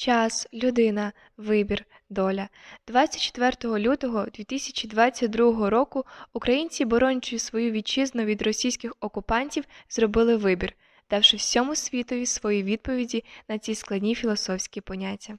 Час, людина, вибір, доля. 24 лютого 2022 року українці, боронячи свою вітчизну від російських окупантів, зробили вибір, давши всьому світові свої відповіді на ці складні філософські поняття.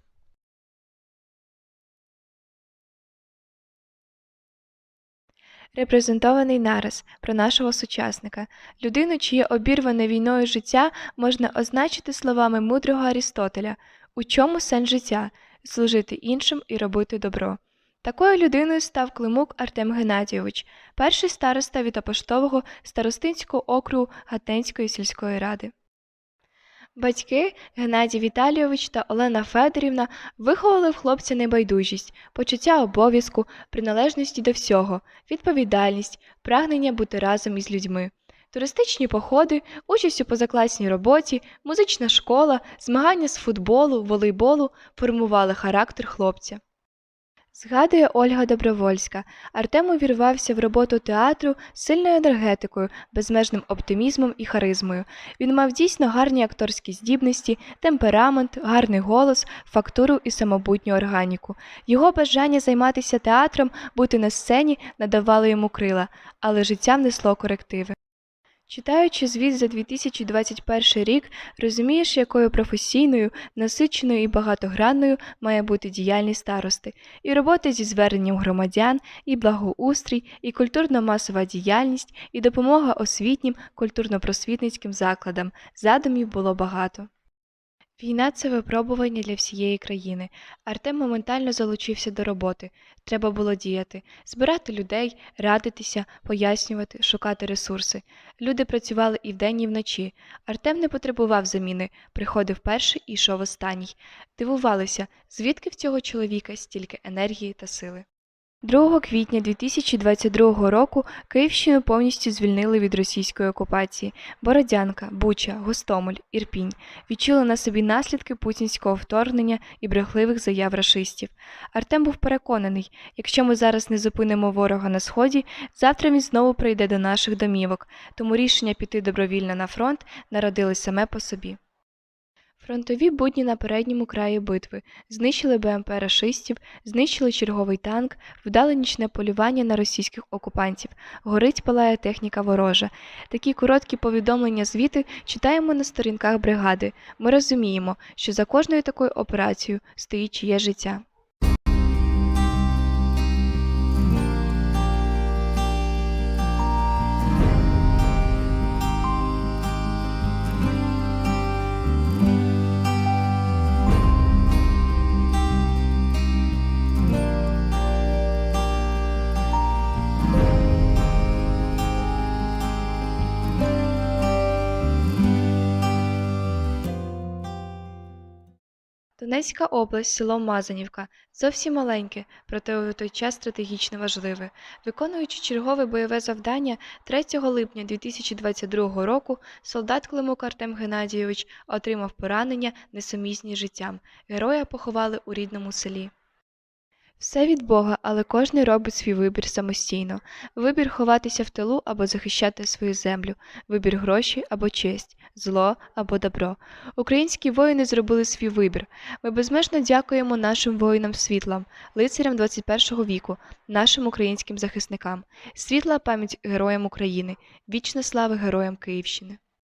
Репрезентований нарис про нашого сучасника, людину, чиє обірване війною життя можна означити словами мудрого Арістотеля у чому сенс життя служити іншим і робити добро. Такою людиною став Климук Артем Геннадійович, перший староста від Апоштового старостинського округу Гатенської сільської ради. Батьки Геннадій Віталійович та Олена Федорівна виховали в хлопця небайдужість, почуття обов'язку, приналежності до всього, відповідальність, прагнення бути разом із людьми. Туристичні походи, участь у позакласній роботі, музична школа, змагання з футболу, волейболу формували характер хлопця. Згадує Ольга Добровольська, Артем увірвався в роботу театру з сильною енергетикою, безмежним оптимізмом і харизмою. Він мав дійсно гарні акторські здібності, темперамент, гарний голос, фактуру і самобутню органіку. Його бажання займатися театром, бути на сцені надавало йому крила, але життя внесло корективи. Читаючи звіт за 2021 рік, розумієш, якою професійною, насиченою і багатогранною має бути діяльність старости, і робота зі зверненням громадян, і благоустрій, і культурно-масова діяльність, і допомога освітнім, культурно-просвітницьким закладам. Задумів було багато. Війна це випробування для всієї країни. Артем моментально залучився до роботи. Треба було діяти, збирати людей, радитися, пояснювати, шукати ресурси. Люди працювали і вдень, і вночі. Артем не потребував заміни, приходив перший і йшов останній. Дивувалися, звідки в цього чоловіка стільки енергії та сили. 2 квітня 2022 року Київщину повністю звільнили від російської окупації. Бородянка, Буча, Гостомель, Ірпінь відчули на собі наслідки путінського вторгнення і брехливих заяв рашистів. Артем був переконаний, якщо ми зараз не зупинимо ворога на сході, завтра він знову прийде до наших домівок, тому рішення піти добровільно на фронт народилось саме по собі. Фронтові будні на передньому краї битви знищили БМП рашистів, знищили черговий танк, вдали нічне полювання на російських окупантів, горить палає техніка ворожа. Такі короткі повідомлення звіти читаємо на сторінках бригади. Ми розуміємо, що за кожною такою операцією стоїть чиє життя. Донецька область, село Мазанівка, зовсім маленьке, проте у той час стратегічно важливе. Виконуючи чергове бойове завдання 3 липня 2022 року, солдат Климук Артем Геннадійович отримав поранення, несумісні життям. Героя поховали у рідному селі. Все від Бога, але кожен робить свій вибір самостійно. Вибір ховатися в тилу або захищати свою землю, вибір гроші або честь, зло або добро. Українські воїни зробили свій вибір. Ми безмежно дякуємо нашим воїнам світлам, лицарям 21 віку, нашим українським захисникам. Світла пам'ять героям України, вічна слава героям Київщини.